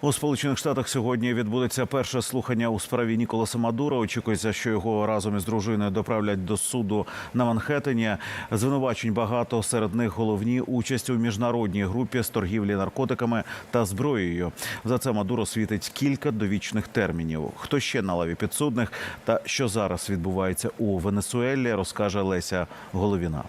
У Сполучених Штатах сьогодні відбудеться перше слухання у справі Ніколаса Мадура. Очікується, що його разом із дружиною доправлять до суду на Манхеттені. Звинувачень багато серед них головні участь у міжнародній групі з торгівлі наркотиками та зброєю. За це Мадуро світить кілька довічних термінів. Хто ще на лаві підсудних та що зараз відбувається у Венесуелі, розкаже Леся Головіна.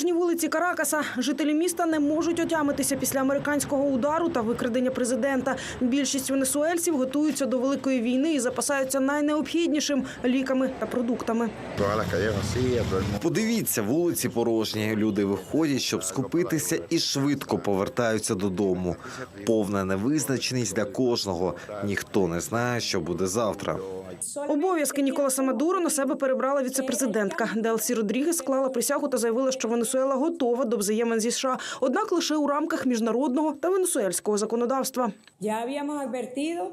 Порожні вулиці Каракаса. Жителі міста не можуть отямитися після американського удару та викрадення президента. Більшість венесуельців готуються до великої війни і запасаються найнеобхіднішим ліками та продуктами. Подивіться, вулиці порожні. Люди виходять, щоб скупитися, і швидко повертаються додому. Повна невизначеність для кожного. Ніхто не знає, що буде завтра. Обов'язки Ніколаса Мадуро на себе перебрала віцепрезидентка. Делсі Родрігес склала присягу та заявила, що Венесуела готова до взаємин зі США, однак лише у рамках міжнародного та венесуельського законодавства.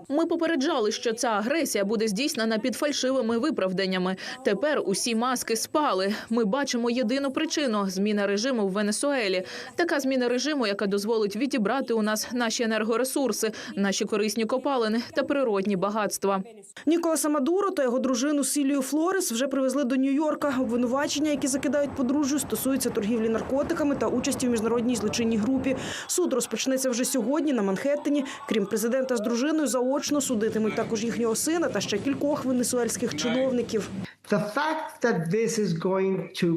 Ми попереджали, що ця агресія буде здійснена під фальшивими виправданнями. Тепер усі маски спали. Ми бачимо єдину причину зміна режиму в Венесуелі. Така зміна режиму, яка дозволить відібрати у нас наші енергоресурси, наші корисні копалини та природні багатства. Ніколаса Мадуро та його дружину Сілію Флорес вже привезли до Нью-Йорка. Обвинувачення, які закидають подружжю, стосуються торгівлі наркотиками та участі в міжнародній злочинній групі. Суд розпочнеться вже сьогодні на Манхеттені. Крім президента з дружиною, заочно судитимуть також їхнього сина та ще кількох венесуельських чиновників. The fact that this is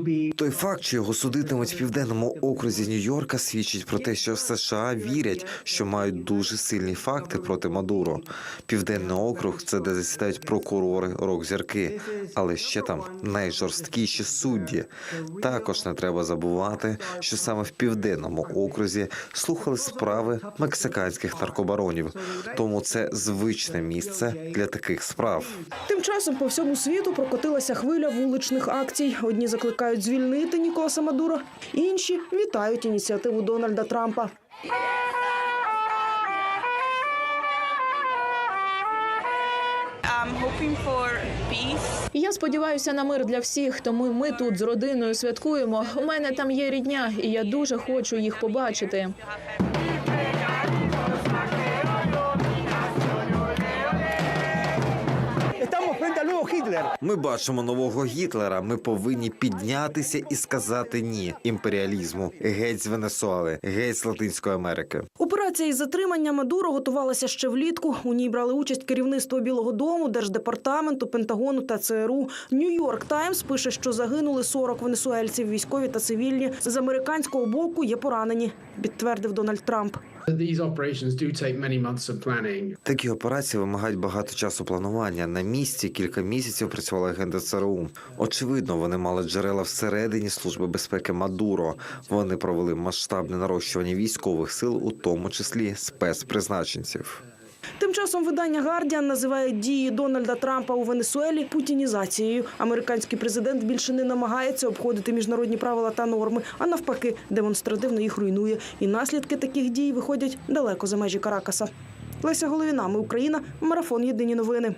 be Той факт, що його судитимуть в південному окрузі Нью-Йорка, свідчить про те, що США вірять, що мають дуже сильні факти проти Мадуро. Південний округ це де засідають прокурори, рок-зірки, але ще там найжорсткіші судді. Також не треба забувати, що саме в південному окрузі слухали справи мексиканських наркобаронів. Тому це звичне місце для таких справ. Тим часом по всьому світу прокотилася хвиля вуличних акцій. Одні закликають звільнити Ніколаса Мадуро, інші вітають ініціативу Дональда Трампа. Я сподіваюся на мир для всіх, тому ми тут з родиною святкуємо. У мене там є рідня, і я дуже хочу їх побачити. Ми бачимо нового Гітлера. Ми повинні піднятися і сказати ні імперіалізму. Геть з Венесуели, геть з Латинської Америки. Операція із затримання Мадуро готувалася ще влітку. У ній брали участь керівництво Білого Дому, Держдепартаменту, Пентагону та ЦРУ. Нью-Йорк Таймс пише, що загинули 40 венесуельців, військові та цивільні. З американського боку є поранені, підтвердив Дональд Трамп. Такі операції вимагають багато часу планування. На місці кілька місяців працювала агенда ЦРУ. Очевидно, вони мали джерела всередині служби безпеки Мадуро. Вони провели масштабне нарощування військових сил, у тому числі спецпризначенців. Тим часом видання Гардіан називає дії Дональда Трампа у Венесуелі путінізацією. Американський президент більше не намагається обходити міжнародні правила та норми, а навпаки, демонстративно їх руйнує. І наслідки таких дій виходять далеко за межі Каракаса. Леся Головіна, ми Україна, марафон Єдині новини.